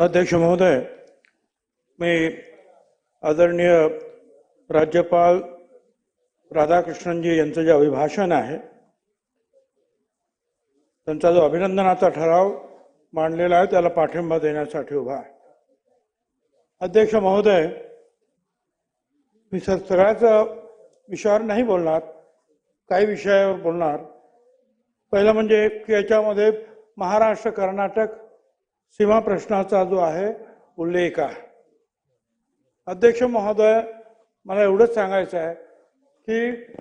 अध्यक्ष महोदय मी आदरणीय राज्यपाल राधाकृष्णनजी यांचं जे अभिभाषण आहे त्यांचा जो अभिनंदनाचा ठराव मांडलेला आहे त्याला पाठिंबा देण्यासाठी उभा आहे. अध्यक्ष महोदय मी सर सगळ्याचा विषयावर नाही बोलणार काही विषयावर बोलणार. पहिलं म्हणजे की याच्यामध्ये महाराष्ट्र कर्नाटक सीमा प्रश्नाचा जो आहे उल्लेख आहे. अध्यक्ष महोदय मला एवढंच सांगायचं आहे की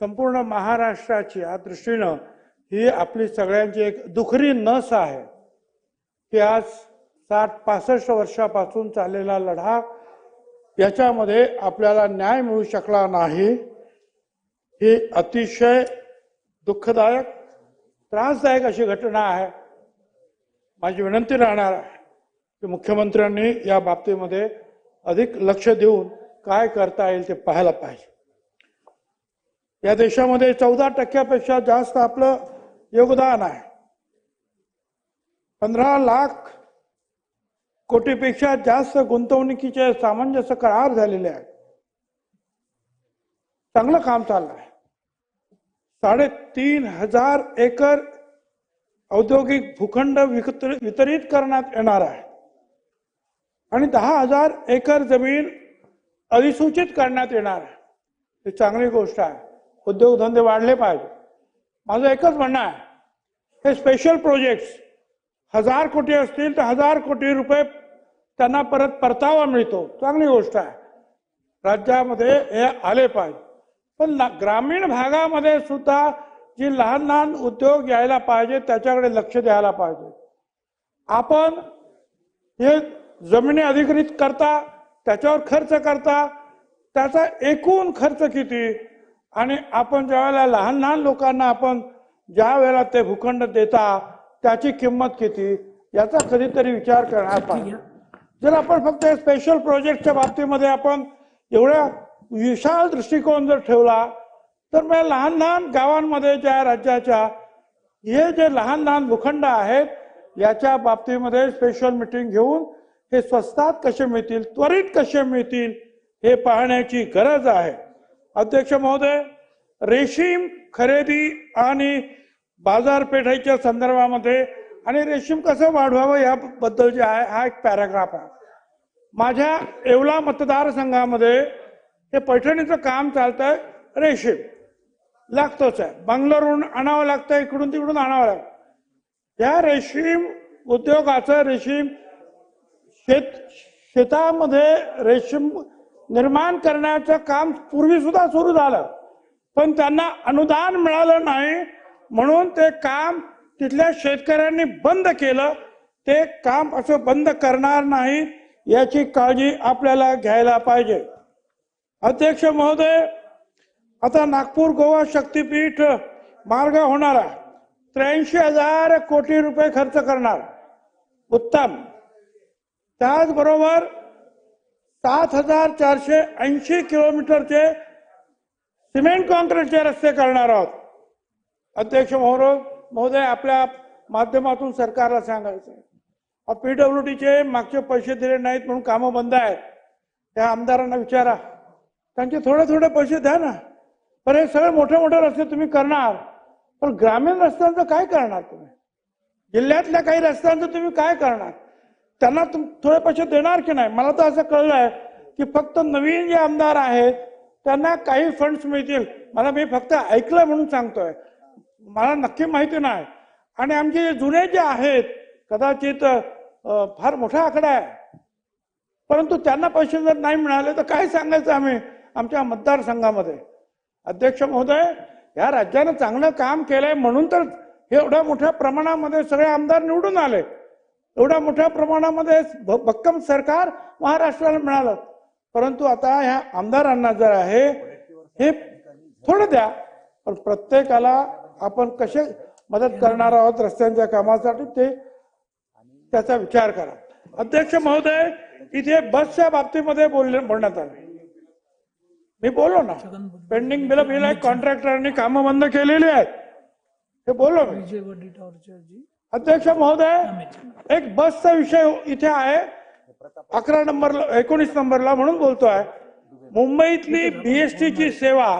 संपूर्ण महाराष्ट्राची या दृष्टीनं ही आपली सगळ्यांची एक दुखरी नस आहे की आज साठ पासष्ट वर्षापासून चाललेला लढा याच्यामध्ये आपल्याला न्याय मिळू शकला नाही. ही अतिशय दुःखदायक त्रासदायक अशी घटना आहे. माझी विनंती राहणार आहे की मुख्यमंत्र्यांनी या बाबतीमध्ये अधिक लक्ष देऊन काय करता येईल ते पाहायला पाहिजे. या देशामध्ये चौदा टक्क्यापेक्षा जास्त आपलं योगदान आहे. पंधरा लाख कोटीपेक्षा जास्त गुंतवणुकीचे सामंजस्य करार झालेले आहेत. चांगलं काम चाललं आहे साडेतीन हजार एकर औद्योगिक भूखंड विकत- वितरित करण्यात येणार आहे. आणि दहा हजार एकर जमीन अधिसूचित करण्यात येणार आहे. ही चांगली गोष्ट आहे. उद्योगधंदे वाढले पाहिजे. माझं एकच म्हणणं आहे. हे स्पेशल प्रोजेक्ट्स हजार कोटी असतील तर हजार कोटी रुपये त्यांना परत परतावा मिळतो. चांगली गोष्ट आहे. राज्यामध्ये हे आले पाहिजे. पण ग्रामीण भागामध्ये सुद्धा जी लहान लहान उद्योग यायला पाहिजे त्याच्याकडे लक्ष द्यायला पाहिजे. आपण हे जमिनी अधिग्रहित करता त्याच्यावर खर्च करता त्याचा एकूण खर्च किती? आणि आपण ज्या वेळेला लहान लहान लोकांना आपण ज्या वेळेला ते भूखंड देता त्याची किंमत किती? याचा कधीतरी विचार करणार पाहिजे. जर आपण फक्त स्पेशल प्रोजेक्टच्या बाबतीमध्ये आपण एवढ्या विशाल दृष्टिकोन जर ठेवला तर मग लहान लहान गावांमध्ये ज्या राज्याच्या हे जे लहान लहान भूखंड आहेत याच्या बाबतीमध्ये स्पेशल मिटिंग घेऊन हे स्वस्तात कसे मिळतील त्वरित कसे मिळतील हे पाहण्याची गरज आहे. अध्यक्ष महोदय रेशीम खरेदी आणि बाजारपेठेच्या संदर्भामध्ये आणि रेशीम कसं वाढवावं याबद्दल जे आहे हा एक पॅराग्राफ आहे. माझ्या येवला मतदारसंघामध्ये हे पैठणीचं काम चालतंय रेशीम. लागतोच आहे. बंगलोरहून आणावं लागतं इकडून तिकडून आणावं लागतं या रेशीम उद्योगाचं रेशीम शेत शेतामध्ये रेशीम निर्माण करण्याचं काम पूर्वी सुद्धा सुरू झालं. पण त्यांना अनुदान मिळालं नाही म्हणून ते काम तिथल्या शेतकऱ्यांनी बंद केलं. ते काम असं बंद करणार नाही याची काळजी आपल्याला घ्यायला पाहिजे. अध्यक्ष महोदय आता नागपूर गोवा शक्तीपीठ मार्ग होणार आहे. त्र्याऐंशी हजार कोटी रुपये खर्च करणार. उत्तम. त्याचबरोबर सात हजार चारशे ऐंशी किलोमीटरचे सिमेंट कॉन्क्रीटचे रस्ते करणार आहोत. अध्यक्ष महोदय महोदय आपल्या माध्यमातून सरकारला सांगायचं आहे. पीडब्ल्यू डीचे मागचे पैसे दिले नाहीत म्हणून कामं बंद आहेत. त्या आमदारांना विचारा. त्यांचे थोडे थोडे पैसे द्या ना. पण हे सगळे मोठे मोठे रस्ते तुम्ही करणार. पण ग्रामीण रस्त्यांचं काय करणार तुम्ही? जिल्ह्यातल्या काही रस्त्यांचं तुम्ही काय करणार? त्यांना तुम थोडे पैसे देणार की नाही? मला तर असं कळलंय की फक्त नवीन जे आमदार आहेत त्यांना काही फंड्स मिळतील. मला मी फक्त ऐकलं म्हणून सांगतोय. मला नक्की माहिती नाही. आणि आमचे जे जुने जे आहेत कदाचित फार मोठा आकडा आहे. परंतु त्यांना पैसे जर नाही मिळाले तर काय सांगायचं आम्ही? आमच्या मतदारसंघामध्ये. अध्यक्ष महोदय या राज्यानं चांगलं काम केलंय म्हणून तर हे एवढ्या मोठ्या प्रमाणामध्ये सगळे आमदार निवडून आले. एवढ्या मोठ्या प्रमाणामध्ये भ- भक्कम सरकार महाराष्ट्राला मिळालं. परंतु आता ह्या आमदारांना जर आहे हे थोडं द्या. पण प्रत्येकाला आपण कसे मदत करणार आहोत रस्त्यांच्या कामासाठी ते त्याचा विचार करा. अध्यक्ष महोदय इथे बसच्या बाबतीमध्ये बोलले बोलण्यात आले. मी बोललो ना. पेंडिंग बिल बिल आहे कॉन्ट्रॅक्टरांनी कामं बंद केलेली आहेत. हे बोललो मी. अर्जी अध्यक्ष महोदय एक बसचा विषय इथे आहे. अकरा नंबरला एकोणीस नंबरला म्हणून बोलतोय मुंबईतली बीएसटीची सेवा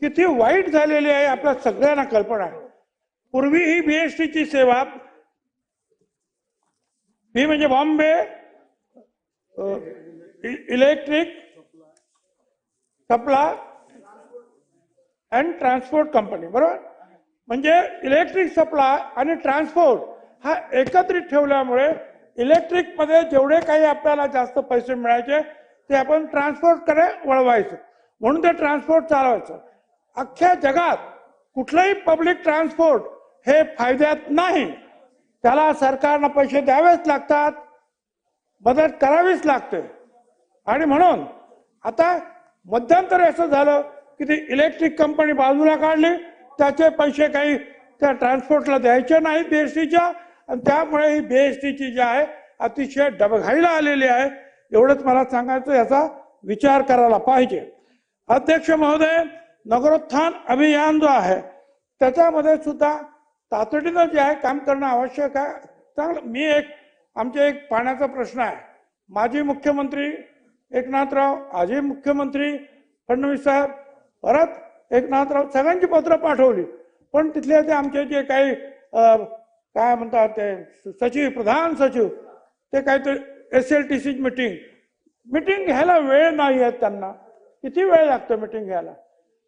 किती वाईट झालेली आहे आपल्या सगळ्यांना कल्पना आहे. पूर्वी ही बीएसटीची सेवा ही म्हणजे Bombay electric supply and transport company बरोबर? म्हणजे इलेक्ट्रिक सप्लाय आणि ट्रान्सपोर्ट हा एकत्रित ठेवल्यामुळे इलेक्ट्रिकमध्ये जेवढे काही आपल्याला जास्त पैसे मिळायचे ते आपण ट्रान्सपोर्टकडे वळवायचं. म्हणून ते ट्रान्सपोर्ट चालवायचं. अख्ख्या जगात कुठलंही पब्लिक ट्रान्सपोर्ट हे फायद्यात नाही. त्याला सरकारनं पैसे द्यावेच लागतात मदत करावीच लागते. आणि म्हणून आता मध्यंतरी असं झालं की ती इलेक्ट्रिक कंपनी बाजूला काढली. त्याचे पैसे काही त्या ट्रान्सपोर्टला द्यायचे नाहीत बीएसटीच्या आणि त्यामुळे ही बीएसटीची जी आहे अतिशय डबघाईला आलेली आहे. एवढंच मला सांगायचं याचा विचार करायला पाहिजे. अध्यक्ष महोदय नगरोत्थान अभियान जो आहे त्याच्यामध्ये सुद्धा तातडीनं जे आहे काम करणं आवश्यक आहे. चांगलं मी एक आमचे एक पाण्याचा प्रश्न आहे. माजी मुख्यमंत्री एकनाथराव आजी मुख्यमंत्री फडणवीस साहेब परत एकनाथराव सगळ्यांची पत्र पाठवली. पण तिथले ते आमचे जे काही काय म्हणतात ते सचिव प्रधान सचिव ते काहीतरी S L T C meeting meeting घ्यायला वेळ नाही आहे त्यांना. किती वेळ लागतो मिटिंग घ्यायला?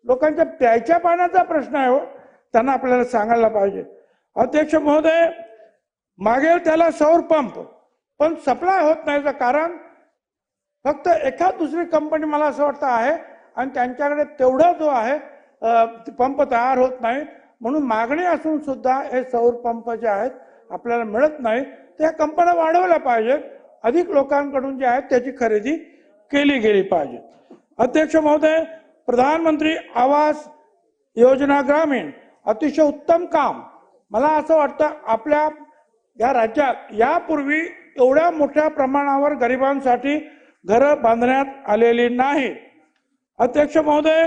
लोकांच्या प्यायच्या पाण्याचा प्रश्न आहे हो. त्यांना आपल्याला सांगायला पाहिजे. अध्यक्ष महोदय मागेल त्याला सौर पंप पण सप्लाय होत नाहीचं कारण फक्त एखाद दुसरी कंपनी मला असं वाटतं आहे आणि त्यांच्याकडे तेवढा जो आहे पंप तयार होत नाही. म्हणून मागणी असून सुद्धा हे सौर पंप जे आहेत आपल्याला मिळत नाही. त्या कंपन्या वाढवल्या पाहिजेत अधिक लोकांकडून जे आहेत त्याची खरेदी केली गेली पाहिजे. अध्यक्ष महोदय प्रधानमंत्री आवास योजना ग्रामीण अतिशय उत्तम काम. मला असं वाटतं आपल्या या राज्यात यापूर्वी एवढ्या मोठ्या प्रमाणावर गरिबांसाठी घरं बांधण्यात आलेली नाही अध्यक्ष महोदय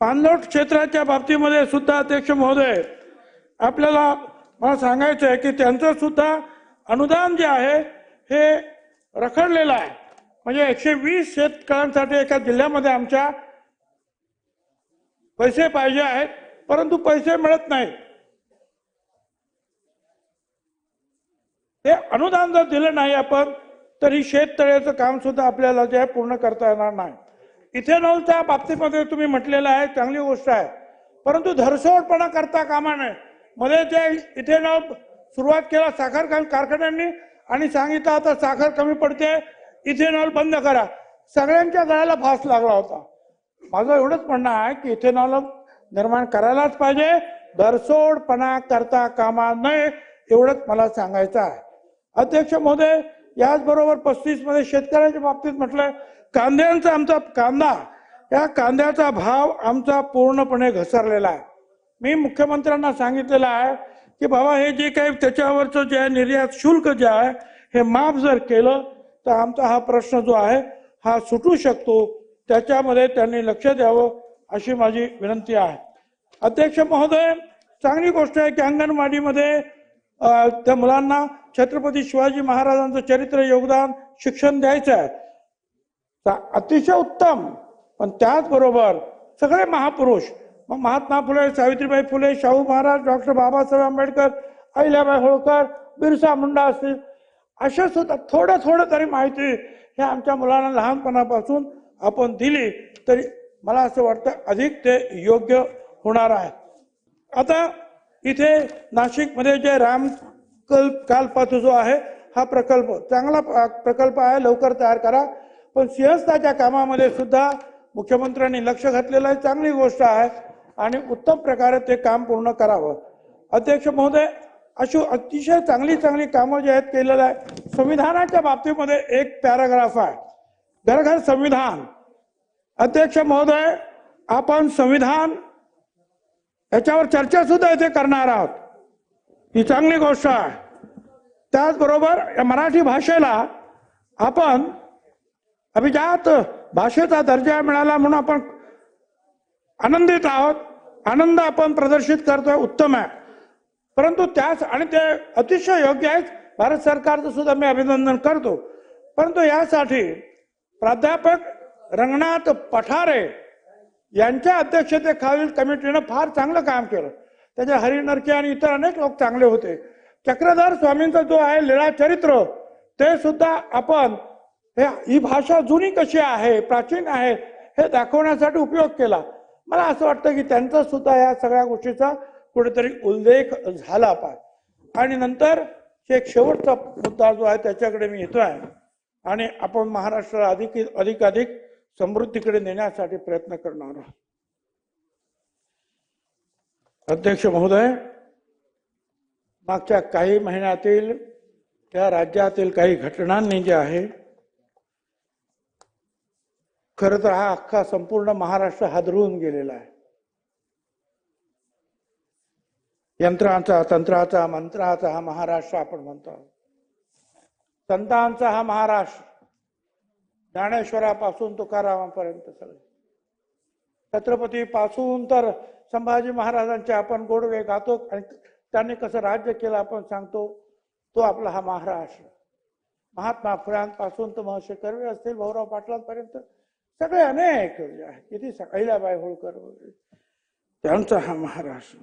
पाणलोट क्षेत्राच्या बाबतीमध्ये सुद्धा अध्यक्ष महोदय आपल्याला मला सांगायचं आहे की त्यांचं सुद्धा अनुदान जे आहे हे रखडलेलं आहे. म्हणजे एकशे वीस शेतकऱ्यांसाठी एका जिल्ह्यामध्ये आमच्या पैसे पाहिजे आहेत परंतु पैसे मिळत नाहीत. ते अनुदान जर दिलं नाही आपण तर ही शेततळ्याचं काम सुद्धा आपल्याला जे आहे पूर्ण करता येणार नाही. इथेनॉलच्या बाबतीमध्ये तुम्ही म्हटलेलं आहे चांगली गोष्ट आहे. परंतु धरसोडपणा करता कामा नये. मध्ये जे इथेनॉल सुरुवात केला साखर कारखान्यांनी आणि सांगितलं आता साखर कमी पडते इथेनॉल बंद करा. सगळ्यांच्या गळ्याला फास लागला होता. माझं एवढंच म्हणणं आहे की इथेनॉल निर्माण करायलाच पाहिजे धरसोडपणा करता कामा नये एवढंच मला सांगायचं आहे. अध्यक्ष महोदय याचबरोबर पस्तीसमध्ये शेतकऱ्यांच्या बाबतीत म्हटलंय कांद्यांचा आमचा कांदा या कांद्याचा भाव आमचा पूर्णपणे घसरलेला आहे. मी मुख्यमंत्र्यांना सांगितलेलं आहे की बाबा हे जे काही त्याच्यावरचं जे आहे निर्यात शुल्क जे आहे हे माफ जर केलं तर आमचा हा प्रश्न जो आहे हा सुटू शकतो. त्याच्यामध्ये त्यांनी लक्ष द्यावं अशी माझी विनंती आहे. अध्यक्ष महोदय चांगली गोष्ट आहे की अंगणवाडीमध्ये त्या मुलांना छत्रपती शिवाजी महाराजांचं चरित्र योगदान शिक्षण द्यायचं आहे. अतिशय उत्तम. पण त्याचबरोबर सगळे महापुरुष मग महात्मा फुले सावित्रीबाई फुले शाहू महाराज डॉक्टर बाबासाहेब आंबेडकर अहिल्याबाई होळकर बिरसा मुंडा असतील अशा सुद्धा थोडं थोडं तरी माहिती हे आमच्या मुलांना लहानपणापासून आपण दिली तरी मला असं वाटतं अधिक ते योग्य होणार आहे. आता इथे नाशिकमध्ये जे राम कल कालपाथ जो आहे हा प्रकल्प चांगला प्रकल्प आहे लवकर तयार करा. पण सिंहस्थाच्या कामामध्ये सुद्धा मुख्यमंत्र्यांनी लक्ष घातलेलं आहे चांगली गोष्ट आहे. आणि उत्तम प्रकारे ते काम पूर्ण करावं. अध्यक्ष महोदय अशी अतिशय चांगली चांगली कामं जी आहेत केलेलं आहे. संविधानाच्या बाबतीमध्ये एक पॅराग्राफ आहे. घर घर संविधान. अध्यक्ष महोदय आपण संविधान याच्यावर चर्चा सुद्धा इथे करणार आहोत. ही चांगली गोष्ट आहे. त्याचबरोबर या मराठी भाषेला आपण अभिजात भाषेचा दर्जा मिळाला म्हणून आपण आनंदित आहोत. आनंद आपण प्रदर्शित करतोय उत्तम आहे. परंतु त्याच आणि ते अतिशय योग्य आहेत. भारत सरकारचं सुद्धा मी अभिनंदन करतो. परंतु यासाठी प्राध्यापक रंगनाथ पठारे यांच्या अध्यक्षतेखालील कमिटीनं फार चांगलं काम केलं. त्याच्या हरिनरके आणि इतर अनेक लोक चांगले होते. चक्रधर स्वामींचा जो आहे लीळा चरित्र ते सुद्धा आपण हे ही भाषा जुनी कशी आहे प्राचीन आहे हे दाखवण्यासाठी उपयोग केला. मला असं वाटतं की त्यांचा सुद्धा या सगळ्या गोष्टीचा कुठेतरी उल्लेख झाला पाहिजे. आणि नंतर एक शेवटचा मुद्दा जो आहे त्याच्याकडे मी येतो आहे आणि आपण महाराष्ट्राला अधिक अधिकाधिक समृद्धीकडे नेण्यासाठी प्रयत्न करणार आहोत. अध्यक्ष महोदय मागच्या काही महिन्यातील त्या राज्यातील काही घटनांनी जे आहे खर तर हा अख्खा संपूर्ण महाराष्ट्र हादरून गेलेला आहे. यंत्रांचा तंत्राचा मंत्राचा हा महाराष्ट्र आपण म्हणतो. संतांचा हा महाराष्ट्र ज्ञानेश्वरापासून तुकारामापर्यंत सगळे. छत्रपती पासून तर संभाजी महाराजांचे आपण गोडवे गातो आणि त्यांनी कसं राज्य केलं आपण सांगतो तो आपला हा महाराष्ट्र. महात्मा फुल्यांपासून तर महर्षी कर्वे असतील भाऊराव पाटलांपर्यंत सगळे अनेक किती अहिल्याबाई होळकर वगैरे. त्यांचा हा महाराष्ट्र.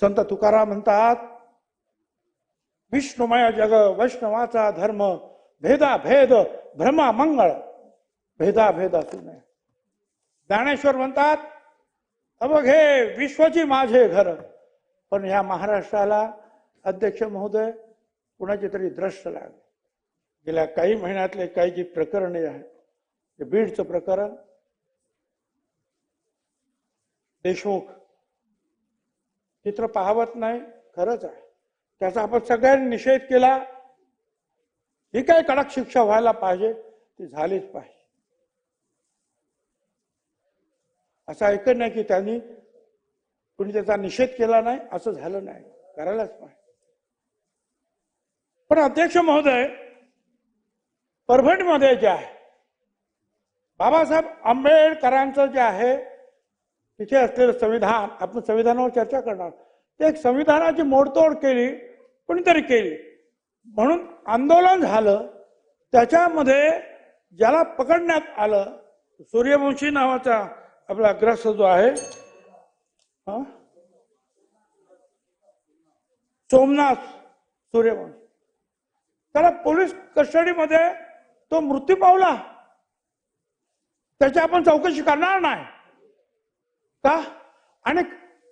संत तुकाराम म्हणतात विष्णुमय जग वैष्णवाचा धर्म भेदा भेद भ्रमा मंगळ. भेदा भेद असू नये ज्ञानेश्वर म्हणतात अवघे विश्वची माझे घर. पण ह्या महाराष्ट्राला अध्यक्ष महोदय कुणाची तरी द्रष्ट लागले. गेल्या काही महिन्यातले काही जी प्रकरणे आहेत ते बीडचं प्रकरण. देशमुख चित्र पाहवत नाही खरंच आहे. त्याचा आपण सगळ्यांनी निषेध केला. ही काय कडक शिक्षा व्हायला पाहिजे? ती झालीच पाहिजे. असं ऐकत नाही की त्यांनी कुणी त्याचा निषेध केला नाही असं झालं नाही. करायलाच पाहिजे. पण अध्यक्ष महोदय परभणीमध्ये जे आहे बाबासाहेब आंबेडकरांचं जे आहे तिथे असलेलं संविधान आपण संविधानावर चर्चा करणार. ते एक संविधानाची मोडतोड केली कोणीतरी केली. म्हणून आंदोलन झालं त्याच्यामध्ये ज्याला पकडण्यात आलं सूर्यवंशी नावाचा आपला ग्रस्त जो आहे हा? सोमनाथ सूर्यवंशी. त्याला पोलीस कस्टडीमध्ये तो मृत्यू पावला. त्याची आपण चौकशी करणार नाही. का? आणि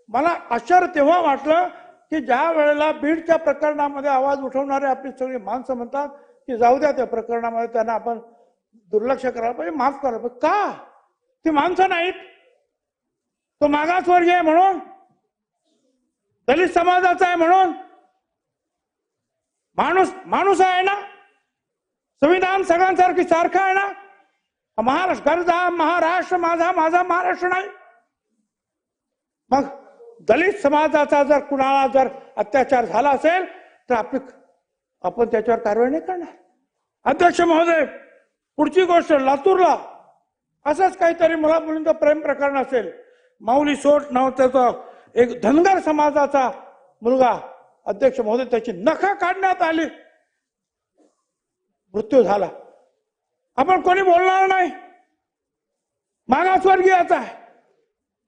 मला आश्चर्य तेव्हा वाटलं की ज्या वेळेला बीडच्या प्रकरणामध्ये आवाज उठवणारे आपली सगळी माणसं म्हणतात की जाऊ द्या त्या प्रकरणामध्ये त्यांना आपण दुर्लक्ष करायला पाहिजे माफ करायला पाहिजे. का? ती माणसं नाहीत. तो मागासवर्गीय आहे म्हणून. दलित समाजाचा आहे म्हणून. माणूस माणूस आहे ना. संविधान सगळ्यांसारखी सारखं आहे ना. महाराष्ट्र गरजा महाराष्ट्र माझा माझा महाराष्ट्र नाही. मग दलित समाजाचा जर कुणाला जर अत्याचार झाला असेल तर आपली आपण त्याच्यावर कारवाई नाही करणार. अध्यक्ष महोदय पुढची गोष्ट लातूरला. असंच काहीतरी मुला मुलींचं प्रेम प्रकरण असेल. माऊली सोट नाव एक धनगर समाजाचा मुलगा अध्यक्ष महोदय त्याची नखा काढण्यात आली. मृत्यू झाला. आपण कोणी बोलणार नाही. मागासवर्गीयाचा आहे.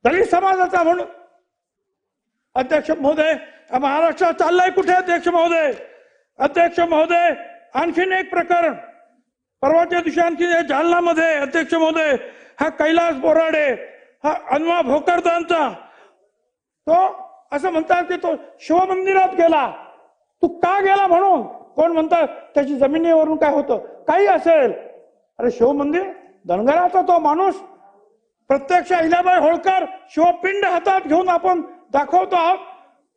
दलित समाजाचा म्हणून अध्यक्ष महोदय हा महाराष्ट्र चाललाय कुठे अध्यक्ष महोदय? अध्यक्ष महोदय आणखीन एक प्रकरण. परवाच्या दिवशी आणखी जालनामध्ये अध्यक्ष महोदय हा कैलास बोराडे हा अन्वा भोकरदांचा. तो असं म्हणतात की तो शिवमंदिरात गेला. तू का गेला म्हणून? कोण म्हणतात त्याची जमिनीवरून काय होतं? काही असेल. अरे शिवमंदिर धनगराचा तो माणूस. प्रत्यक्ष अहिल्याबाई होळकर शिवपिंड हातात घेऊन आपण दाखवतो आहोत.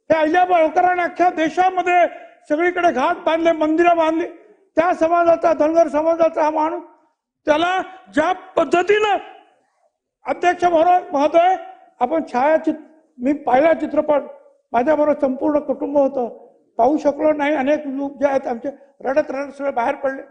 त्या अहिल्याबाई होळकरांनी अख्ख्या देशामध्ये सगळीकडे घाट बांधले मंदिरं बांधली. त्या समाजाचा धनगर समाजाचा हा माणूस त्याला ज्या पद्धतीनं अध्यक्ष महोदय महोदय आपण छायाचित्र मी पाहिला चित्रपट माझ्याबरोबर संपूर्ण कुटुंब होतं. पाहू शकलो नाही अनेक लोक जे आहेत आमचे रडत रडत सगळे बाहेर पडले.